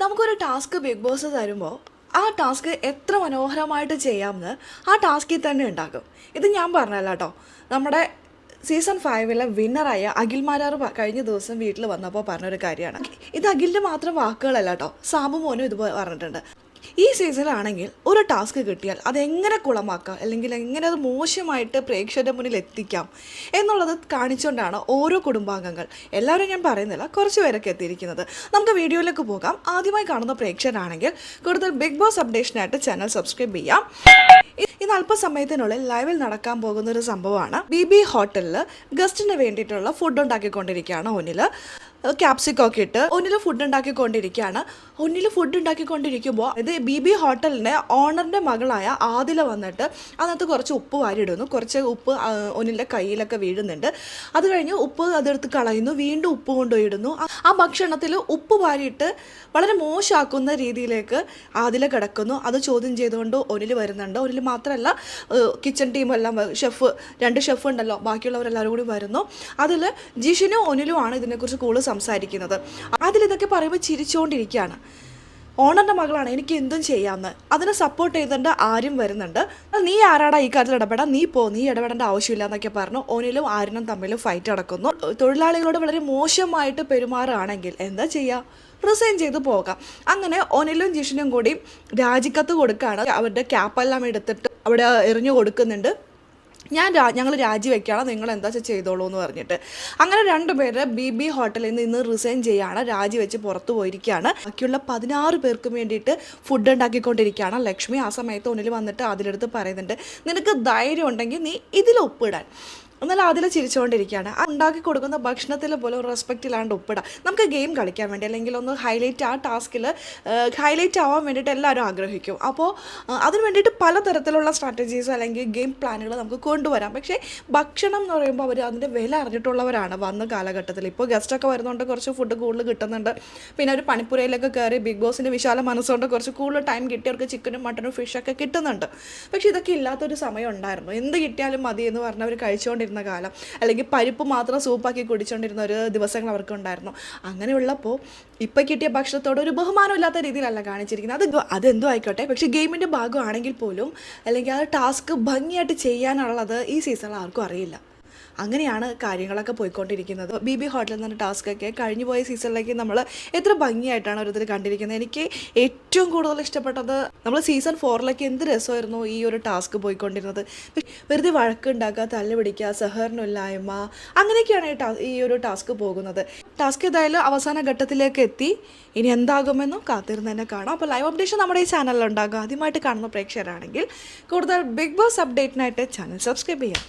നമുക്കൊരു task big boss തരുമ്പോൾ ആ ടാസ്ക് എത്ര മനോഹരമായിട്ട് ചെയ്യാമെന്ന് ആ ടാസ്കിൽ തന്നെ ഉണ്ടാക്കും. ഇത് ഞാൻ പറഞ്ഞല്ല കേട്ടോ നമ്മുടെ സീസൺ ഫൈവിലെ വിന്നറായ അഖിൽ മാരാർ കഴിഞ്ഞ ദിവസം വീട്ടിൽ വന്നപ്പോൾ പറഞ്ഞൊരു കാര്യമാണ്. ഇത് അഖിലിന്റെ മാത്രം വാക്കുകളല്ല കേട്ടോ സാബു മോനും ഇതുപോലെ പറഞ്ഞിട്ടുണ്ട്. ഈ സീസണിലാണെങ്കിൽ ഒരു ടാസ്ക് കിട്ടിയാൽ അതെങ്ങനെ കുളമാക്കാം? അല്ലെങ്കിൽ എങ്ങനെ അത് മോശമായിട്ട് പ്രേക്ഷകരുടെ മുന്നിൽ എത്തിക്കാം? എന്നുള്ളത് കാണിച്ചുകൊണ്ടാണ് ഓരോ കുടുംബാംഗങ്ങൾ എല്ലാവരും ഞാൻ പറയുന്നില്ല കുറച്ച് പേരൊക്കെ എത്തിയിരിക്കുന്നത്. നമുക്ക് വീഡിയോയിലേക്ക് പോകാം. ആദ്യമായി കാണുന്ന പ്രേക്ഷകരാണെങ്കിൽ കൂടുതൽ ബിഗ് ബോസ് അപ്ഡേഷനായിട്ട് ചാനൽ സബ്സ്ക്രൈബ് ചെയ്യാം. ഇന്ന് അല്പസമയത്തിനുള്ളിൽ ലൈവിൽ നടക്കാൻ പോകുന്ന ഒരു സംഭവമാണ്. ബി ബി ഹോട്ടലിൽ ഗസ്റ്റിന് വേണ്ടിയിട്ടുള്ള ഫുഡ് ഉണ്ടാക്കിക്കൊണ്ടിരിക്കുകയാണ് ഒന്നിൽ ക്യാപ്സിക്കൊക്കെ ഇട്ട് ഒന്നിൽ ഫുഡ് ഉണ്ടാക്കിക്കൊണ്ടിരിക്കുകയാണ്. ഒന്നിൽ ഫുഡ് ഉണ്ടാക്കിക്കൊണ്ടിരിക്കുമ്പോൾ ഇത് ബി ബി ഹോട്ടലിന്റെ ഓണറിന്റെ മകളായ ആദില വന്നിട്ട് അതിനകത്ത് കുറച്ച് ഉപ്പ് വാരിയിടുന്നു. കുറച്ച് ഉപ്പ് ഒന്നിന്റെ കയ്യിലൊക്കെ വീഴുന്നുണ്ട്. അത് കഴിഞ്ഞ് ഉപ്പ് അതെടുത്ത് കളയുന്നു. വീണ്ടും ഉപ്പ് കൊണ്ടുപോയിടുന്നു. ആ- ഭക്ഷണത്തിൽ ഉപ്പ് വാരിയിട്ട് വളരെ മോശമാക്കുന്ന രീതിയിലേക്ക് ആദില കിടക്കുന്നു. അത് ചോദ്യം ചെയ്തുകൊണ്ട് ഒന്നിൽ വരുന്നുണ്ട്. ഒനിൽ മാത്രമല്ല കിച്ചൺ ടീമെല്ലാം ഷെഫ് രണ്ട് ഷെഫ് ഉണ്ടല്ലോ ബാക്കിയുള്ളവരെല്ലാവരും കൂടി വരുന്നു. അതിൽ ജിഷിനും ഒനിലുമാണ് ഇതിനെക്കുറിച്ച് കൂടുതൽ സംസാരിക്കുന്നത്. അതിലിതൊക്കെ പറയുമ്പോൾ ചിരിച്ചുകൊണ്ടിരിക്കുകയാണ് ഓണറിന്റെ മകളാണ് എനിക്ക് എന്തും ചെയ്യാമെന്ന് അതിനെ സപ്പോർട്ട് ചെയ്തിട്ട് ആരും വരുന്നുണ്ട്. നീ ആരാടാ ഈ കാര്യത്തിൽ ഇടപെടാം? നീ പോ നീ ഇടപെടേണ്ട ആവശ്യമില്ല എന്നൊക്കെ പറഞ്ഞു. ഓനിലും ആരിനും തമ്മിലും ഫൈറ്റ് അടക്കുന്നു തൊഴിലാളികളോട് വളരെ മോശമായിട്ട് പെരുമാറുകയാണെങ്കിൽ എന്താ ചെയ്യുക റിസൈൻ ചെയ്ത് പോകാം. അങ്ങനെ ഒനിലും ജിഷിനും കൂടി രാജിക്കത്ത് കൊടുക്കുകയാണ്. അവരുടെ ക്യാപ്പെല്ലാം എടുത്തിട്ട് അവിടെ എറിഞ്ഞു കൊടുക്കുന്നുണ്ട്. ഞാൻ രാ ഞങ്ങൾ രാജിവെക്കുകയാണ് നിങ്ങൾ എന്താ വെച്ചാൽ ചെയ്തോളൂ എന്ന് പറഞ്ഞിട്ട്. അങ്ങനെ രണ്ടുപേര് ബി ബി ഹോട്ടലിൽ നിന്ന് ഇന്ന് റിസൈൻ ചെയ്യാണ് രാജിവെച്ച് പുറത്തു പോയിരിക്കുകയാണ്. ബാക്കിയുള്ള പതിനാറ് പേർക്കും വേണ്ടിയിട്ട് ഫുഡ് ഉണ്ടാക്കിക്കൊണ്ടിരിക്കുകയാണ്. ലക്ഷ്മി ആ സമയത്ത് ഉന്നിൽ വന്നിട്ട് അതിലെടുത്ത് പറയുന്നുണ്ട് നിനക്ക് ധൈര്യം ഉണ്ടെങ്കിൽ നീ ഇതിൽ ഒപ്പിടാൻ. എന്നാൽ അതിൽ ചിരിച്ചുകൊണ്ടിരിക്കുകയാണ്. ആ ഉണ്ടാക്കി കൊടുക്കുന്ന ഭക്ഷണത്തിൽ പോലും റെസ്പെക്റ്റ് ഇല്ലാണ്ട് ഒപ്പിടാം നമുക്ക് ഗെയിം കളിക്കാൻ വേണ്ടി അല്ലെങ്കിൽ ഒന്ന് ഹൈലൈറ്റ് ആ ടാസ്കിൽ ഹൈലൈറ്റ് ആവാൻ വേണ്ടിയിട്ട് എല്ലാവരും ആഗ്രഹിക്കും. അപ്പോൾ അതിന് വേണ്ടിയിട്ട് പലതരത്തിലുള്ള സ്ട്രാറ്റജീസ് അല്ലെങ്കിൽ ഗെയിം പ്ലാനുകൾ നമുക്ക് കൊണ്ടുവരാം. പക്ഷേ ഭക്ഷണം എന്ന് പറയുമ്പോൾ അവർ അതിന്റെ വില അറിഞ്ഞിട്ടുള്ളവരാണ് വന്ന കാലഘട്ടത്തിൽ ഇപ്പോൾ ഗസ്റ്റൊക്കെ വരുന്നതുകൊണ്ട് കുറച്ച് ഫുഡ് കൂടുതൽ കിട്ടുന്നുണ്ട്. പിന്നെ ഒരു പണിപ്പുരയിലൊക്കെ കയറി ബിഗ് ബോസിന്റെ വിശാല മനസ്സുകൊണ്ട് കുറച്ച് കൂടുതൽ ടൈം കിട്ടിയവർക്ക് ചിക്കനും മട്ടനും ഫിഷൊക്കെ കിട്ടുന്നുണ്ട്. പക്ഷേ ഇതൊക്കെ ഇല്ലാത്തൊരു സമയം ഉണ്ടായിരുന്നു. എന്ത് കിട്ടിയാലും മതി എന്ന് പറഞ്ഞവർ കഴിച്ചുകൊണ്ടിരുന്ന കാലം. അല്ലെങ്കിൽ പരിപ്പ് മാത്രം സൂപ്പാക്കി കുടിച്ചുകൊണ്ടിരുന്ന ഒരു ദിവസങ്ങൾ അവർക്കുണ്ടായിരുന്നു. അങ്ങനെയുള്ളപ്പോൾ ഇപ്പം കിട്ടിയ ഭക്ഷണത്തോട് ഒരു ബഹുമാനമില്ലാത്ത രീതിയിലല്ല കാണിച്ചിരിക്കുന്നത്. അത് അതെന്തോ ആയിക്കോട്ടെ. പക്ഷേ ഗെയിമിന്റെ ഭാഗമാണെങ്കിൽ പോലും അല്ലെങ്കിൽ ആ ടാസ്ക് ഭംഗിയായിട്ട് ചെയ്യാനുള്ളത് ഈ സീസണിൽ ആർക്കും അറിയില്ല. അങ്ങനെയാണ് കാര്യങ്ങളൊക്കെ പോയിക്കൊണ്ടിരിക്കുന്നത്. ബി ബി ഹോട്ടലിൽ നിന്ന് ടാസ്ക്കൊക്കെ കഴിഞ്ഞു പോയ സീസണിലേക്ക് നമ്മൾ എത്ര ഭംഗിയായിട്ടാണ് ഓരോരുത്തർ കണ്ടിരിക്കുന്നത്. എനിക്ക് ഏറ്റവും കൂടുതൽ ഇഷ്ടപ്പെട്ടത് നമ്മൾ സീസൺ ഫോറിലേക്ക് എന്ത് രസമായിരുന്നു ഈ ഒരു ടാസ്ക് പോയിക്കൊണ്ടിരുന്നത്? വെറുതെ വഴക്കുണ്ടാക്കുക തല്ലുപിടിക്കുക സഹകരണമില്ലായ്മ അങ്ങനെയൊക്കെയാണ് ഈ ഈ ഒരു ടാസ്ക് പോകുന്നത്. ടാസ്ക് ഏതായാലും അവസാന ഘട്ടത്തിലേക്ക് എത്തി. ഇനി എന്താകുമെന്നും കാത്തിരുന്ന് തന്നെ കാണാം. അപ്പോൾ ലൈവ് അപ്ഡേഷൻ നമ്മുടെ ഈ ചാനലിൽ ഉണ്ടാകും. ആദ്യമായിട്ട് കാണുന്ന പ്രേക്ഷകരാണെങ്കിൽ കൂടുതൽ ബിഗ് ബോസ് അപ്ഡേറ്റിനായിട്ട് ചാനൽ സബ്സ്ക്രൈബ് ചെയ്യാം